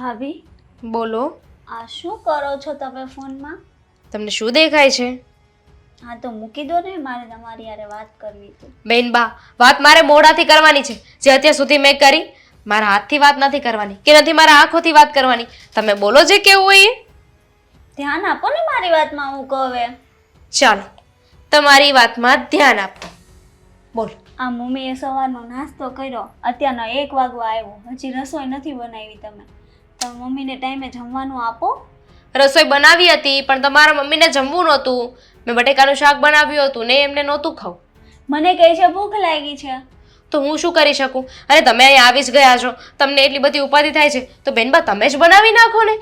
ભાભી? બોલો. આ શું કરો છો તમે ફોનમાં? તમને શું દેખાય છે? હા તો મૂકી દો ને મારે તમારી યારે વાત કરવી હતી. બેન બા વાત મારે મોઢાથી કરવાની છે. જે અત્યાર સુધી મેં કરી મારા હાથથી વાત નથી કરવાની કે નથી મારા આંખોથી વાત કરવાની. તમે બોલો જે કેવું હોય એ. ધ્યાન આપો ને મારી વાતમાં હું કહે ચાલો તમારી વાતમાં ધ્યાન આપો. બોલો. આ મમ્મીએ સવારનો નાસ્તો કર્યો. અત્યારનો એક વાગવા આવ્યો. હજી રસોઈ નથી બનાવી તમે. તમે મમ્મીને ટાઈમે જમવાનું આપો. રસોઈ બનાવી હતી પણ તમારા મમ્મીને જમવું નહોતું. મેં બટેકાનું શાક બનાવ્યું હતું ને એમને નહોતું ખાવું. મને કહે છે ભૂખ લાગી છે. તો હું શું કરી શકું? અરે તમે અહીં આવી જ ગયા છો. તમને એટલી બધી ઉપાધિ થાય છે. તો બેનબા તમે જ બનાવી નાખો ને.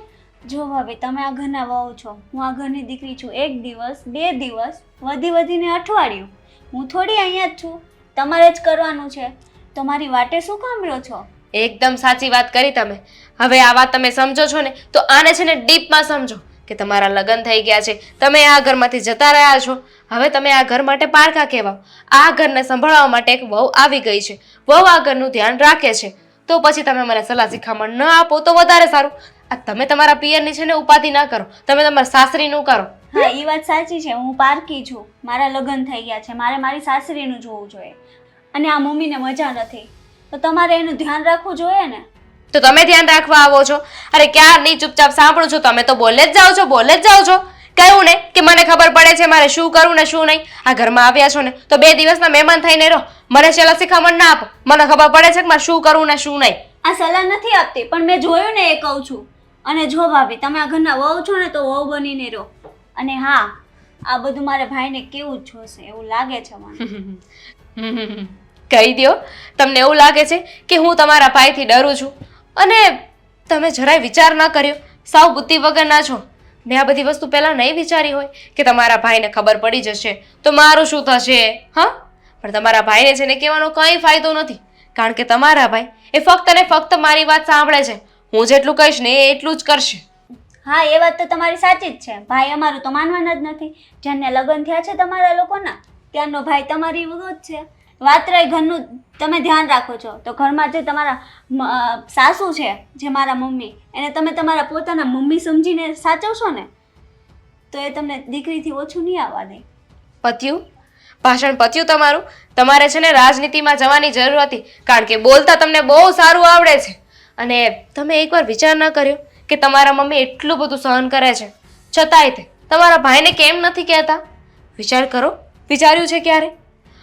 જો ભાભી તમે આ ઘરના વહુ છો. હું આ ઘરની દીકરી છું. એક દિવસ બે દિવસ વધી વધીને અઠવાડિયું. હું થોડી અહીંયા જ છું. તમારે જ કરવાનું છે. તમારી વાટે શું કામ રહ્યો છો? એકદમ સાચી વાત કરી તમે. હવે આ વાત તમે સમજો છો ને, તો આને છે ને ડીપમાં સમજો કે તમારા લગ્ન થઈ ગયા છે. તમે આ ઘરમાંથી જતા રહ્યા છો. હવે તમે આ ઘર માટે પારકા કહેવાઓ. આ ઘરને સંભાળવા માટે એક વહુ આવી ગઈ છે. વહુ આ ઘરનું ધ્યાન રાખે છે. તો પછી તમે મને સલાહ શિખામણ ન આપો તો વધારે સારું. આ તમે તમારા પિયરની છે ને ઉપાધિ ના કરો. તમે તમારા સાસરીનું કરો. હા એ વાત સાચી છે. હું પારકી છું. મારા લગ્ન થઈ ગયા છે. મારે મારી સાસરીનું જોવું જોઈએ. અને આ મમ્મીને મજા નથી. તો તમારે એનું ધ્યાન રાખવું જોઈએ ને? તો તમે ધ્યાન રાખવા આવો છો. અરે ક્યાં નહીં ચૂપચાપ સાંભળો છો. તમે તો બોલે જ જાઓ છો બોલે જ જાઓ છો. કહ્યું ને કે મને ખબર પડે છે મારે શું કરવું ને શું નહીં. આ ઘરમાં આવ્યા છો ને તો બે દિવસના મહેમાન થઈને રહો. મને છેલ્લા શિખામણ ના આપો. મને ખબર પડે છે કે મારે શું કરવું ને શું નહીં. આ સલાહ નથી આપતી પણ મેં જોયું ને એ કહું છું. અને જો ભાભી તમે આ ઘરના વહુ છો ને તો વહુ બનીને રહો. અને હા આ બધું મારે ભાઈને કેવું જ જોશે એવું લાગે છે મને. કહી દો તમને એવું લાગે છે કે હું તમારા ભાઈથી ડરું છું? અને તમે જરાય વિચાર ના કર્યો? સાવ બુદ્ધિ વગરના છો? મેં આ બધી વસ્તુ પહેલાં નહીં વિચારી હોય કે તમારા ભાઈને ખબર પડી જશે. તો મારું શું થશે? હા? પણ તમારા ભાઈને છે ને કહેવાનો કંઈ ફાયદો નથી. કારણ કે તમારા ભાઈ એ ફક્ત ને ફક્ત મારી વાત સાંભળે છે. હું જેટલું કહીશ ને એ એટલું જ કરશે. હા, એ વાત તો તમારી સાચી જ છે. ભાઈ અમારું તો માનવાના જ નથી. જેમને લગ્ન થયા છે તમારા લોકોના ત્યારનો ભાઈ તમારી એવું જ છે. વાત રહી ઘરનું, તમે ધ્યાન રાખો છો. તો ઘરમાં જે તમારા સાસુ છે, જે મારા મમ્મી, એને તમે તમારા પોતાના મમ્મી સમજીને સાચવશો ને, તો એ તમને દીકરીથી ઓછું નહીં આવવા દે. પત્યું? ભાષણ પત્યું તમારું? તમારે છે ને રાજનીતિમાં જવાની જરૂર હતી, કારણ કે બોલતા તમને બહુ સારું આવડે છે. અને તમે એકવાર વિચાર ન કર્યો કે તમારા મમ્મી એટલું બધું સહન કરે છે. છતાંય તે, તમારા ભાઈને કેમ નથી કહેતા? વિચાર કરો. વિચાર્યું છે ક્યારે?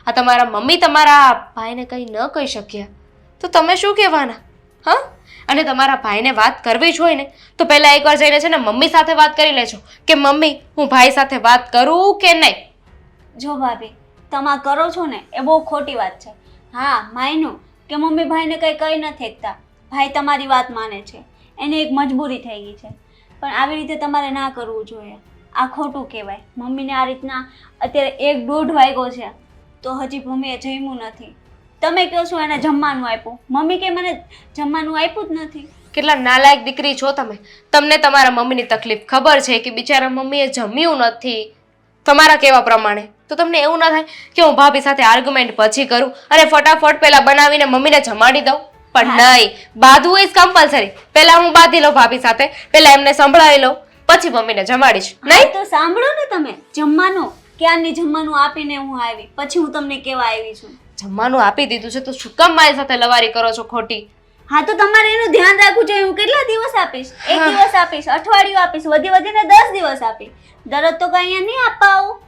આ તમારા મમ્મી તમારા ભાઈને કંઈ ન કહી શક્યા. તો તમે શું કહેવાના? હા? અને તમારા ભાઈને વાત કરવી જ હોય ને, તો પહેલાં એકવાર જઈને છે ને મમ્મી સાથે વાત કરી લેજો કે મમ્મી, હું ભાઈ સાથે વાત કરું કે નહીં? જો ભાભી તમે કરો છો ને, એ બહુ ખોટી વાત છે. હા, માયનું કે મમ્મી ભાઈને કંઈ કહી નથી એકતા ભાઈ તમારી વાત માને છે. એની એક મજબૂરી થઈ ગઈ છે. પણ આવી રીતે તમારે ના કરવું જોઈએ. આ ખોટું કહેવાય. મમ્મીને આ રીતના અત્યારે એક દોઢ વાગ્યો છે. તો હજી મમ્મીએ જમ્યું નથી. તમે કહો છો એને જમવાનું આપ્યું. મમ્મી કે મને જમવાનું આપ્યું જ નથી. કેટલા નાલાયક દીકરી છો તમે. તમને તમારા મમ્મીની તકલીફ ખબર છે કે બિચારા મમ્મીએ જમ્યું નથી. તમારા કહેવા પ્રમાણે. તો તમને એવું ના થાય કે હું ભાભી સાથે આર્ગ્યુમેન્ટ પછી કરું અને ફટાફટ પહેલા બનાવીને મમ્મીને જમાડી દઉં? પણ નહીં. બાંધવું ઇઝ કમ્પલસરી પહેલા હું બાંધી લઉં ભાભી સાથે પહેલા એમને સંભળાવી લઉં પછી મમ્મીને જમાડીશ. નહીં? તો સાંભળો ને તમે. જમવાનું ક્યારની જમવાનું આપીને હું આવી? પછી હું તમને કેવા આવી છું? જમવાનું આપી દીધું છે તો શું કામ મારી સાથે લવારી કરો છો ખોટી? હા તો તમારે એનું ધ્યાન રાખવું જોઈએ. હું કેટલા દિવસ આપીશ? એક દિવસ આપીશ અઠવાડિયું આપીશ વધી વધીને દસ દિવસ આપીશ. દરરોજ તો કઈ અહીંયા નહીં આપવા આવું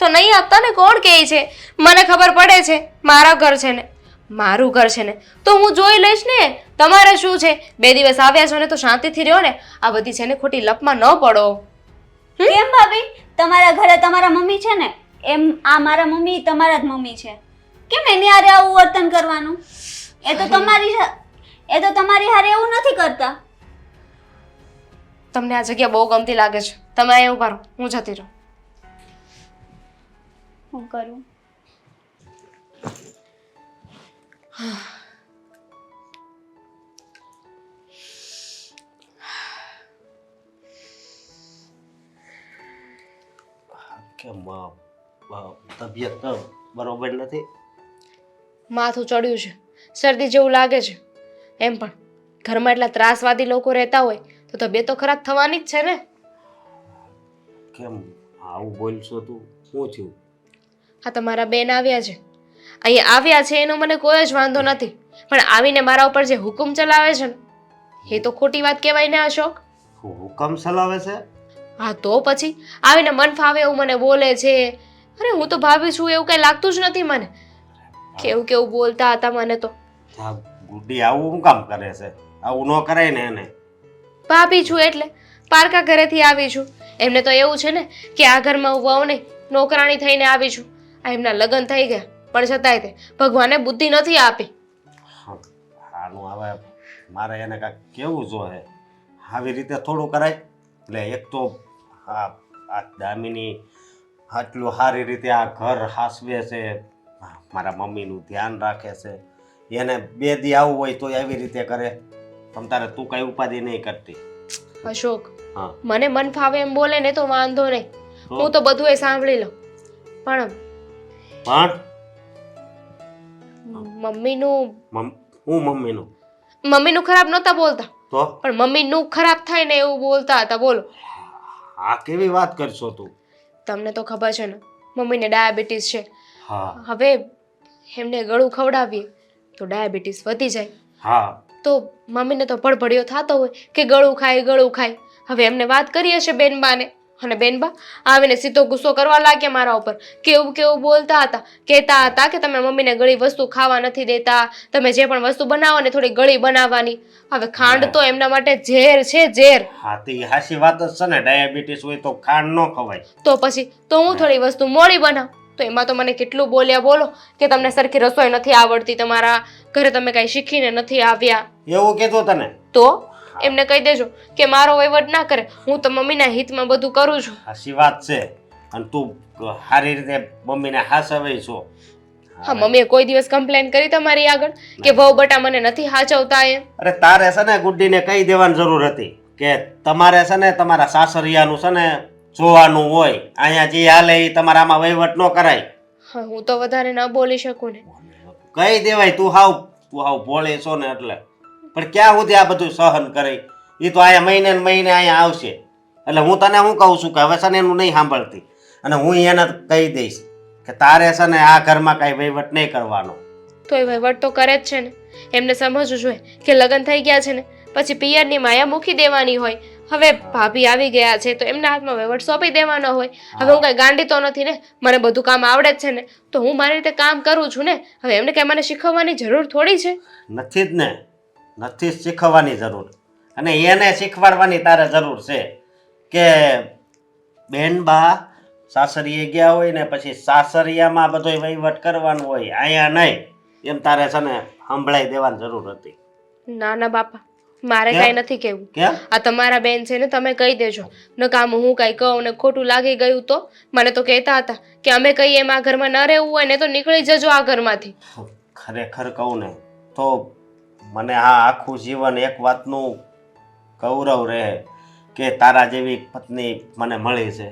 તો નહીં આપતા ને? કોણ કહે છે? મને ખબર પડે છે મારા ઘર છે ને. મારું ઘર છે ને. તો હું જોઈ લઈશ ને તમારે શું છે? બે દિવસ આવ્યા છો ને તો શાંતિથી રહ્યો ને. આ બધી છે ને ખોટી લપમાં ન પડો. કેમ ભાભી? તમારા ઘરે તમારા મમ્મી છે ને એમ આ મારા મમ્મી તમારા જ મમ્મી છે. કેમ એની હારે આવું વર્તન કરવાનું? એ તો તમારી એ તો તમારી હારે એવું નથી કરતા. તમને આ જગ્યા બહુ ગમતી લાગે છે. તમે અહીંયા ઊભા રહો હું જતી રહું. હું કરું? કેમ તબિયત બરોબર નથી? માથું ચડ્યું છે શરદી જેવું લાગે છે. એમ પણ ઘરમાં એટલા ત્રાસવાદી લોકો રહેતા હોય તો તબિયત તો ખરાબ થવાની જ છે ને? કેમ આવું બોલશો તું? શું થયું? હા તમારા બેન આવ્યા છે. અહીંયા આવ્યા છે એનો મને કોઈ જ વાંધો નથી પણ આવીને મારા ઉપર જે હુકમ ચલાવે છે ને એ તો ખોટી વાત કહેવાય ને અશોક હુકમ ચલાવે છે? હા તો પછી? આવીને મન ફાવે એવું મને બોલે છે. અરે હું તો ભાભી છું એવું કઈ લાગતું જ નથી મને. કેવું કેવું બોલતા હતા મને તો. ગુડી આવું હું કામ કરે છે? આવું ન કરાય ને એને. ભાભી છું એટલે પારકા ઘરેથી આવી છું. એમને તો એવું છે ને કે આ ઘરમાં હું વહુ નહીં નોકરાણી થઈને આવી છું. આ એમના લગ્ન થઈ ગયા પણ છતાંય તે ભગવાને બુદ્ધિ નથી આપી. આનું હવે મારે એને કાંઈક કેવું જોઈએ? આવી રીતે થોડું કરાય? એટલે એક તો આ આ દામિની આટલું સારી રીતે આ ઘર હાસવે છે. મારા મમ્મીનું ધ્યાન રાખે છે. એને બે દી આવું હોય તો આવી રીતે કરે. તમ તારે તું કઈ ઉપાધિ નહીં કરતી. અશોક મને મન ફાવે એમ બોલે ને તો વાંધો નહીં. હું. તો બધું એ સાંભળી લઉં. પણ પણ? મમ્મીનું મમ- હું મમ્મીનું? મમ્મીનું ખરાબ નહોતા બોલતા. તો? પણ મમ્મીનું ખરાબ થાય ને એવું બોલતા હતા બોલો. આ કેવી વાત કરશો તું? તમને તો ખબર છે ને મમ્મીને ડાયાબિટીસ છે. હા. હવે એમને ગળું ખવડાવીએ તો ડાયાબિટીસ વધી જાય. હા. તો મમ્મીને તો ભડભડિયો થતો હોય કે ગળું ખાય ગળું ખાય. હવે એમને વાત કરી હશે બેનબાને અને બેનબા આવીને સીધો ગુસ્સો કરવા લાગ્યા મારા ઉપર. કેવું કેવું બોલતા હતા? કહેતા હતા કે તમે મમ્મીને ગળી વસ્તુ ખાવા નથી દેતા તમે જે પણ વસ્તુ બનાવો ને થોડી ગળી બનાવવાની. હવે ખાંડ તો એમના માટે ઝેર છે ઝેર. હા તે હાસી વાત જ છે ને ડાયાબિટીસ હોય તો ખાંડ ન ખવાય. તો પછી તો હું થોડી વસ્તુ મોડી બનાવ. તો એમાં તો મને કેટલું બોલ્યા બોલો કે તમને સરખી રસોઈ નથી આવડતી તમારા ઘરે તમે કાંઈ શીખીને નથી આવ્યા. એવું કીધું તને? તો? એમને કહી દેજો કે મારો વહીવટ ના કરે. હું તો મમ્મીના હિતમાં બધું કરું છું. હાસી વાત છે. અને તું સારી રીતે મમ્મીને હાસવે છો. હા મમ્મીએ કોઈ દિવસ કમ્પ્લેન કરી તમારી આગળ કે વહુ બટા મને નથી હાચવતા એમ? અરે તારે છે ને ગુડ્ડીને કહી દેવાની જરૂર હતી કે તમારે છે ને તમારા સાસરિયાનું છે ને જોવાનું હોય. અહીંયા જે હાલે એ તમારામાં વહીવટ ન કરાય. હા હું તો વધારે ન બોલી શકું ને. કહી દેવાય તું હાવ તું હાવ ભોળે છો ને એટલે. પણ ક્યાં સુધી આ બધું સહન કરે? એ તો અહીંયા મહિને ને મહિને અહીંયા આવશે. એટલે હું તને શું કહું છું કે હવે છે ને એનું નહીં સાંભળતી. અને હું એને કહી દઈશ કે તારે છે ને આ ઘરમાં કાંઈ વહીવટ નહીં કરવાનો. તો એ વહીવટ તો કરે જ છે ને. એમને સમજવું જોઈએ કે લગ્ન થઈ ગયા છે ને પછી પિયરની માયા મૂકી દેવાની હોય. હવે ભાભી આવી ગયા છે તો એમના હાથમાં વહીવટ સોંપી દેવાનો હોય. હવે હું. કઈ ગાંડી તો નથી ને. મને બધું કામ આવડે જ છે ને. તો હું મારી રીતે કામ કરું છું ને. હવે એમને કઈ મને શીખવવાની જરૂર થોડી છે? નથી જ ને. નથી શીખવવાની જરૂર. અને એને શીખવાડવાની તારે જરૂર છે કે બેન બા સાસરીએ ગયા હોય ને પછી સાસરિયામાં બધો વહીવટ કરવાનો હોય અહીંયા નહીં. એમ તારે છે ને સંભળાઈ દેવાની જરૂર હતી. ના ના બાપા. મારે કઈ નથી કેવું આ તમારા બેન છે ને તમે કહી દેજો. ન કામ હું કાંઈ કહું ને ખોટું લાગી ગયું તો? મને તો કહેતા હતા કે અમે કહીએ એમ આ ઘરમાં ન રહેવું હોય ને તો નીકળી જજો આ ઘરમાંથી. ખરેખર કહું ને તો મને આ આખું જીવન એક વાતનું ગૌરવ રહે કે તારા જેવી પત્ની મને મળી છે.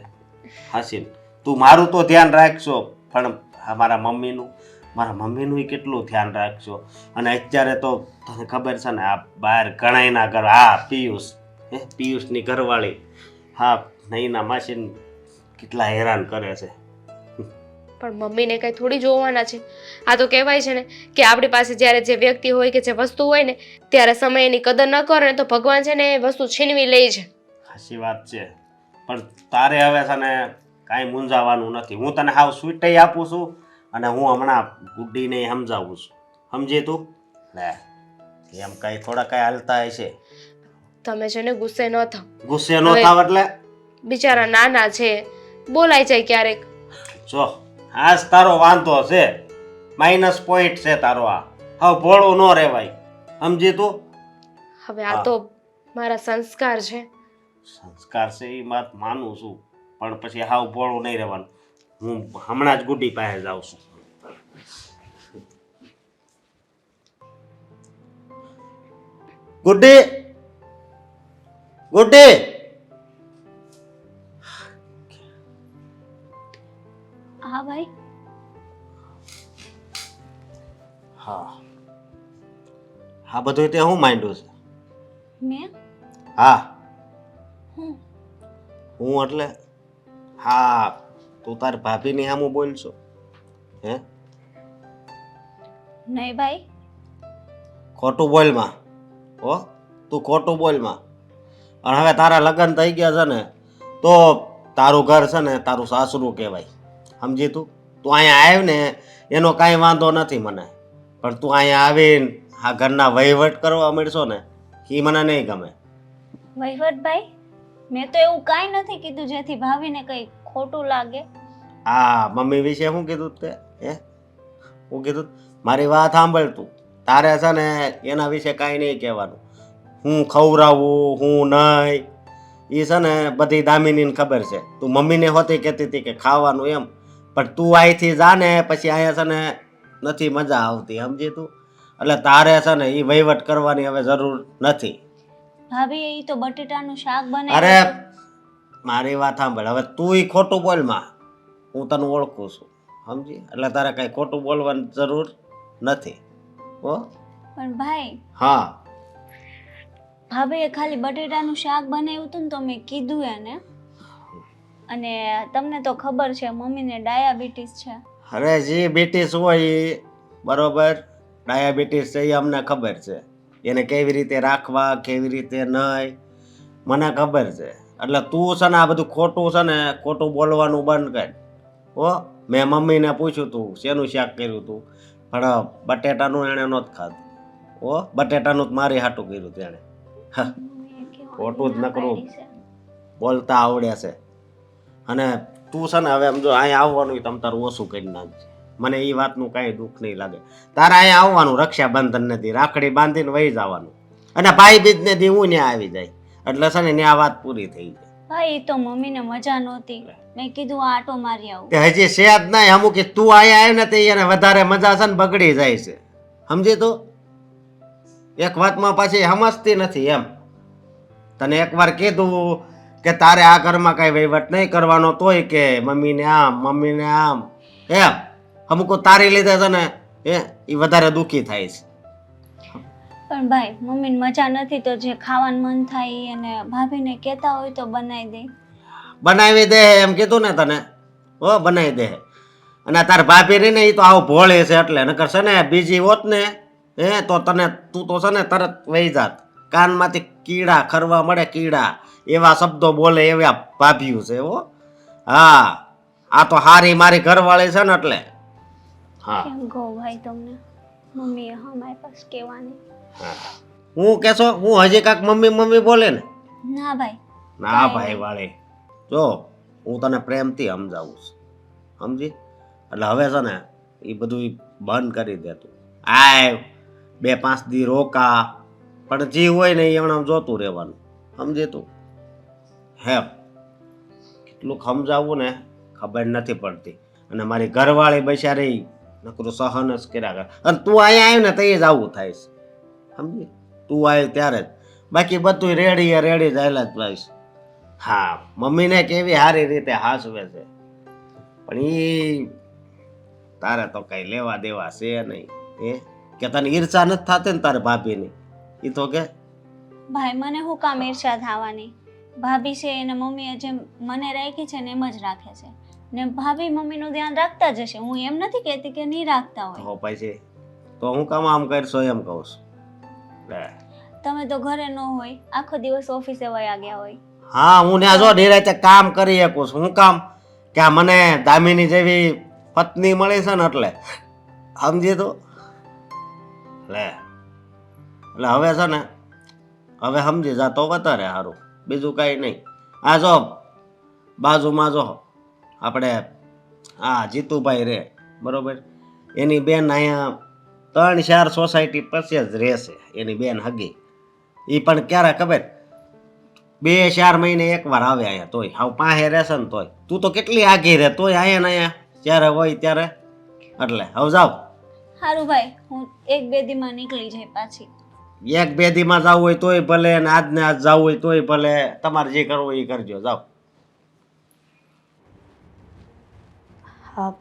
હાસીન તું મારું તો ધ્યાન રાખશો પણ મારા મમ્મીનું મારા મમ્મીનું કેટલું ધ્યાન રાખશો અને અત્યારે તો તને ખબર છે ને, આ બહાર ઘણાયના ઘર હા પિયુષ, હે, પિયુષની ઘરવાળી, હા નહીંના માસીન કેટલા હેરાન કરે છે. પણ મમ્મીને કંઈ થોડી જોવાના છે. આ તો કહેવાય છે ને કે આપણી પાસે જ્યારે જે વ્યક્તિ હોય કે જે વસ્તુ હોય ને ત્યારે સમય એની કદર ન કરે ને તો ભગવાન છે ને એ વસ્તુ છીનવી લે છે. સાચી વાત છે. પણ તારે હવે છે ને કાંઈ મૂંઝાવાનું નથી. હું તને હાવ સ્વીટય આપું છું અને હું હમણાં ગુડ્ડીને સમજાવું છું. સમજે તું? લે એમ કાંઈ થોડા કાંઈ હાલતા હશે. તમે છે ને ગુસ્સે ન થાવ. ગુસ્સે ન થાવ એટલે? બિચારા નાના છે. બોલાય જાય ક્યારેક. જો આજ તારો વાંધો છે. માઇનસ પોઈન્ટ છે તારો આ. હવે ભોળું ન રહેવાય. સમજી તું? હવે આ તો મારા સંસ્કાર છે. સંસ્કાર છે એ વાત માનું છું. પણ પછી હાવ ભોળું નહીં રહેવાનું. હું હમણાં જ ગુડી પાસે જાઉં છું. ગુડ્ડી ગુડ્ડી બધું તે હું માંડ્યું છે. મેં? હા. હું? હું એટલે? હા તું તારી ભાભીની સામું બોલશો. હે? નહીં ભાઈ. ખોટું બોલમાં. હો તું ખોટું બોલમાં. અને હવે તારા લગ્ન થઈ ગયા છે ને તો તારું ઘર છે ને તારું સાસરું કહેવાય. સમજી તું? તું અહીંયા આવ્યો ને એનો કાંઈ વાંધો નથી મને. પણ તું અહીંયા આવીને આ ઘરના વહીવટ કરવા મળશો ને એ મને નહીં ગમે. વહીવટભાઈ મેં તો એવું કાંઈ નથી કીધું જેથી ભાવીને કંઈ ખોટું લાગે. આ મમ્મી વિશે શું કીધું તે? હે? હું કીધું મારી વાત સાંભળ તું. તારે છે ને એના વિશે કાંઈ નહીં કહેવાનું. હું ખવડાવું હું નહીં. એ છે ને બધી દામિનીને ખબર છે. તું મમ્મીને હોતી કહેતી હતી કે ખાવાનું એમ. પણ તું અહીંથી જા ને પછી અહીંયા છે ને નથી મજા આવતી સમજી તું? એટલે તારે છે ને એ વહીવટ કરવાની હવે જરૂર નથી. ભાભી એ તો બટેટાનું શાક અરે મારી વાત સાંભળ. હવે તું એ ખોટું બોલમાં. હું તને ઓળખું છું. સમજી? એટલે તારે કઈ ખોટું બોલવાની જરૂર નથી. હો? પણ ભાઈ હા. ભાભીએ ખાલી બટેટાનું શાક બનાવ્યું હતું ને તો મેં કીધું એને. અને તમને તો ખબર છે મમ્મીને ડાયાબિટીસ છે. અરે જે બેટીસ હોય એ બરોબર? ડાયાબિટીસ છે, એ અમને ખબર છે. એને કેવી રીતે રાખવા, કેવી રીતે નહીં, મને ખબર છે. એટલે તું છે ને આ બધું ખોટું છે ને, ખોટું બોલવાનું બંધ કર. હો, મેં મમ્મીને પૂછ્યું તું, શેનું શાક કર્યું તું? પણ બટેટાનું એણે નહોતું ખાધું. ઓ બટેટાનું જ મારી હાટું કર્યું હા, ખોટું જ નકરું. બોલતા આવડે છે. અને તું છે ને, હવે આમ જો અહીંયા આવવાનું તમ તારું ઓછું કરી નાખજે. મને એ વાતનું કાંઈ દુઃખ નહીં લાગે. તારા અહીંયા આવવાનું રક્ષાબંધન નથી રાખડી બાંધીને વહી જવાનું. અને ભાઈ બીજને દી હું ત્યાં આવી જાય. એટલે છે ને ત્યાં વાત પૂરી થઈ જાય. ભાઈ તો મમ્મીને મજા નહોતી. મેં કીધું આટો મારી આવું. તે હજી છે જ નહીં અમુક કે તું અહીંયા આવ્યો ને તે એને વધારે મજા છે ને બગડી જાય છે. સમજી તો? એક વાતમાં પાછી સમજતી નથી એમ. તને એકવાર કીધું કે તારે આ ઘરમાં કઈ વહીવટ નહીં કરવાનો તોય કે મમ્મીને આમ મમ્મીને આમ. એમ. અમુક તારી લીધે છે ને એ એ વધારે દુઃખી થાય છે. પણ ભાઈ મમ્મીને મજા નથી તો જે ખાવાનું મન થાય અને ભાભીને કહેતા હોય તો બનાવી દે. બનાવી દે એમ કીધું ને તને. હો બનાવી દે. અને તાર ભાભી રહી ને એ તો આવું ભોળે છે એટલે નકર છે ને બીજી હોત ને હે તો તને તું તો છે ને તરત વહી જાત. કાનમાંથી કીડા ખરવા મળે કીડા. એવા શબ્દો બોલે એવા ભાભીયું છે હો. હા આ તો હારી મારી ઘરવાળી છે ને એટલે. હા. કેમ કહો ભાઈ તમને? મમ્મી હા મારી પાસે કહેવાની. હું. કેસો હું હજી કાંક મમ્મી મમ્મી બોલે ને? ના ભાઈ. ના ભાઈ વાળી. જો હું તને પ્રેમથી સમજાવું છું. સમજી? એટલે હવે છે ને એ બધું બંધ કરી દે તું. આય બે પાંચ દી રોકા. પણ જે હોય ને એ એમણે જોતું રહેવાનું. સમજી તું? હે કેટલું સમજાવવું ને ખબર નથી પડતી. અને મારી ઘરવાળી બચારી નકરું સહન જ કર્યા કરે. અને તું અહીંયા આવ્યો ને તો એ જ આવું થાય છે. સમજી? તું આવ્યો ત્યારે જ. બાકી બધું રેડી રેડી જાયેલા જ ભાઈ હા, મમ્મીને કેવી સારી રીતે હાસવે છે. પણ એ તારે તો કઈ લેવા દેવા છે નહીં. એ કે તને ઈર્ષા નથી થતી ને તારે ભાભીની? એ તો કે? ભાઈ, મને હું કામ ઈર્ષા થવાની? ભાભી છે એને મમ્મીએ જેમ મને રાખી છે ને એમ જ રાખે છે. ને ભાભી મમ્મીનું ધ્યાન રાખતા જ હશે હું એમ નથી કહેતી કે નહીં રાખતા હોય. તો પછી તો હું કામ આમ કરશો એમ કહું છું. લે. તમે તો ઘરે ન હોય આખો દિવસ ઓફિસે વયા ગયા હોય. હા હું ત્યાં જો નિરાતે કામ કરી શકું છું. હું કામ? કે આ મને દામિની જેવી પત્ની મળી છે ને એટલે. સમજી તો? લે. એટલે હવે છે ને હવે સમજી જા તો વધારે સારું. બીજું કાંઈ નહીં. આ જો બાજુમાં જો. આપણે હા જીતુભાઈ રે બરાબર? એની બેન અહીંયા ત્રણ ચાર સોસાયટી પછી જ રહેશે એની બેન હગી. એ પણ ક્યારે ખબર? બે ચાર મહિને એકવાર આવે અહીંયા તોય. હાવ પાસે રહેશે ને તોય. તું તો કેટલી આગી રહે તોય અહીંયા ને અહીંયા જ્યારે હોય ત્યારે. એટલે હવે જાઓ સારું ભાઈ હું એક બે દીમાં નીકળી જાય પાછી. એક બે દીમાં જવું હોય તોય ભલે અને આજને આજ જવું હોય તોય ભલે. તમારે જે કરવું એ કરજો. જાઓ બાપ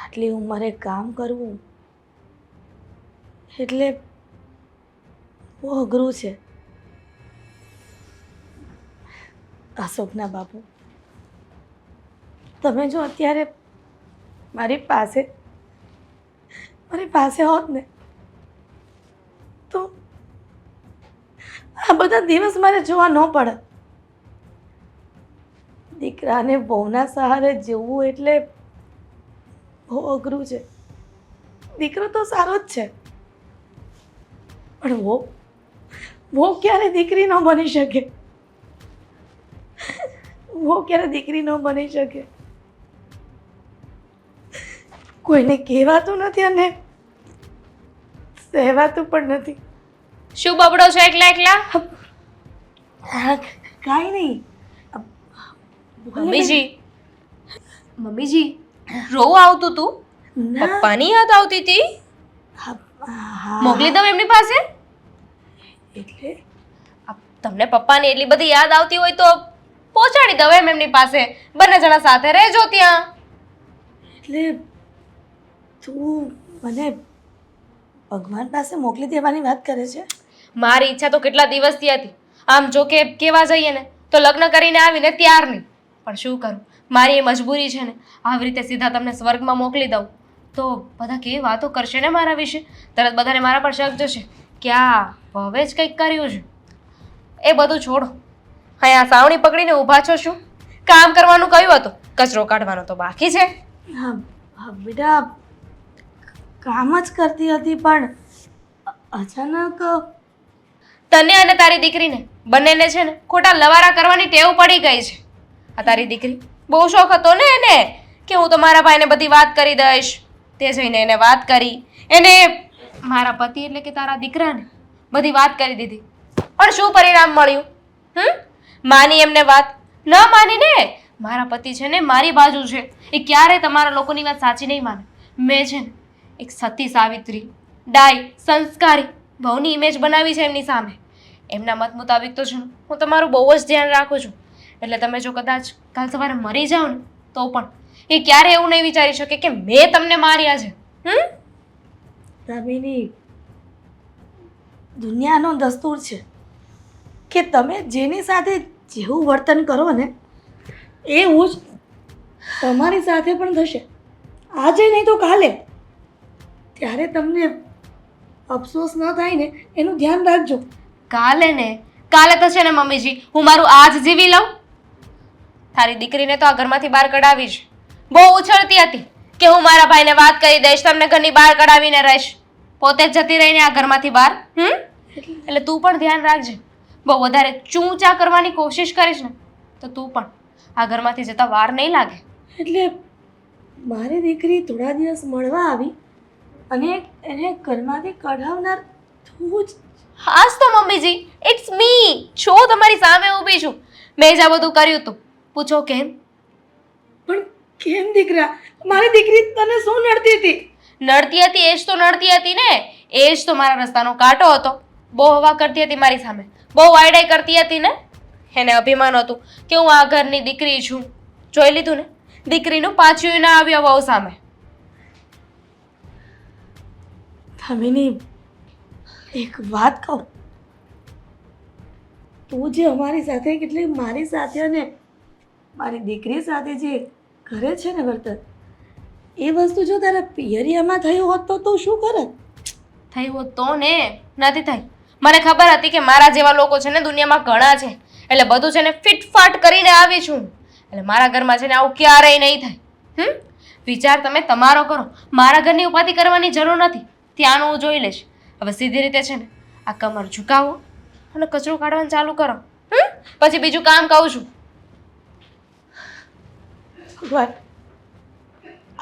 આટલી ઉંમરે કામ કરવું? એટલે બહુ અઘરું છે. અશોકના બાપુ. તમે જો અત્યારે મારી પાસે મારી પાસે હોત ને, તો આ બધા દિવસ મારે જોવા ન પડે દીકરાને બહુના સહારે જીવવું એટલે બહુ અઘરું છે. દીકરો તો સારો જ છે. પણ વો વો ક્યારે દીકરી ન બની શકે? વો ક્યારે દીકરી ન બની શકે? કોઈને કહેવાતું નથી અને સહેવાતું પણ નથી. શું બબડો છો એકલા એકલા? કાંઈ નહીં. મમ્મીજી. મમ્મીજી. રોવું આવતું તું? પપ્પાની યાદ આવતી હતી. મોકલી દઉં એમની પાસે? એટલે? તમને પપ્પાની એટલી બધી યાદ આવતી હોય તો પહોંચાડી દઉં એમ એમની પાસે. બંને જણા સાથે રહેજો ત્યાં. એટલે તું મને ભગવાન પાસે મોકલી દેવાની વાત કરે છે? મારી ઈચ્છા તો કેટલા દિવસથી હતી. આમ જો કે કેવા જઈએ ને તો લગ્ન કરીને આવીને ત્યારની. પણ શું કરું? મારી એ મજબૂરી છે ને આવી રીતે સીધા તમને સ્વર્ગમાં મોકલી દઉં. તો બધા કેવી વાતો કરશે ને મારા વિશે? તરત બધાને મારા પર શક જશે કે આ હવે જ કંઈક કર્યું છે. એ બધું છોડો. હા સાવણી પકડીને ઊભા છો શું? કામ કરવાનું કયું હતું? કચરો કાઢવાનો તો બાકી છે. હા હા બેટા કામ જ કરતી હતી પણ અચાનક તને અને તારી દીકરીને બંનેને છે ને ખોટા લવારા કરવાની ટેવ પડી ગઈ છે. આ તારી દીકરી. બહુ શોખ હતો ને એને? કે હું તો મારા ભાઈને બધી વાત કરી દઈશ. તે જઈને એને વાત કરી. એને મારા પતિ એટલે કે તારા દીકરાને બધી વાત કરી દીધી. પણ શું પરિણામ મળ્યું? હમ? માની એમને વાત? ન માની ને મારા પતિ છે ને મારી બાજુ છે. એ ક્યારેય તમારા લોકોની વાત સાચી નહીં માને? મેં છે ને એક સતી સાવિત્રી ડાય સંસ્કારી બહુની ઇમેજ બનાવી છે એમની સામે. એમના મત મુતાબિક તો છે હું તમારું બહુ જ ધ્યાન રાખું છું. એટલે તમે જો કદાચ કાલ સવારે મરી જાઓ ને તો પણ એ ક્યારે એવું નહીં વિચારી શકે કે મેં તમને માર્યા છે. હમ? દામિની દુનિયાનો દસ્તુર છે કે તમે જેની સાથે જેવું વર્તન કરો ને એવું જ તમારી સાથે પણ થશે. આજે નહીં તો કાલે. ત્યારે તમને અફસોસ ન થાય ને એનું ધ્યાન રાખજો. કાલે ને? કાલે થશે ને મમ્મીજી હું મારું આજ જીવી લઉં. તારી દીકરીને તો આ ઘરમાંથી બહાર કઢાવી જ બહુ ઉછળતી હતી કે હું મારા ભાઈને વાત કરી દઈશ તમને ઘરની બહાર કઢાવીને રહીશ. પોતે જ જતી રહીને આ ઘરમાંથી બહાર હમ? એટલે તું પણ ધ્યાન રાખજે. બહુ વધારે ચૂંચા કરવાની કોશિશ કરીશ ને તો તું પણ આ ઘરમાંથી જતા વાર નહીં લાગે. એટલે મારી દીકરી થોડા દિવસ મળવા આવી અને એને ઘરમાંથી કઢાવનાર તું જ હાસ તો મમ્મીજી ઇટ્સ મી છો તમારી સામે ઊભી છું. મેં જ આ બધું કર્યું હતું પૂછો કેમ? પણ કેમ દીકરા? મારી દીકરી તને શું નડતી હતી? નડતી હતી એ જ તો નડતી હતી ને. એ જ તો મારા રસ્તાનો કાંટો હતો. બહુ હવા કરતી હતી મારી સામે. બહુ વાયડાઈ કરતી હતી ને. એને અભિમાન હતું કે હું આ ઘરની દીકરી છું. જોઈ લીધું ને? દીકરીનું પાછું ના આવ્યો બહુ સામે. થમીની એક વાત કહું. તું જે અમારી સાથે કેટલી મારી સાથે અને મારી દીકરી સાથે જે કરે છે ને વર્તન, એ વસ્તુ જો તારા પિયરિયામાં થયું હોત તો તું શું કરત થઈ હોત તો ને? નથી થઈ. મને ખબર હતી કે મારા જેવા લોકો છે ને દુનિયામાં ઘણા છે. એટલે બધું છે ને ફિટફાટ કરીને આવી છું. એટલે મારા ઘરમાં છે ને આવું ક્યારેય નહીં થાય. હમ? વિચાર તમે તમારો કરો. મારા ઘરની ઉપાધિ કરવાની જરૂર નથી. ત્યાંનું હું જોઈ લઈશ. હવે સીધી રીતે છે ને આ કમર ઝુકાવો અને કચરો કાઢવાનું ચાલુ કરો. હમ? પછી બીજું કામ કહું છું. ભગવાન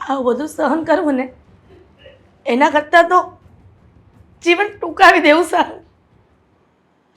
આવું બધું સહન કરવું ને એના કરતાં તો જીવન ટૂંકાવી દેવું સારું.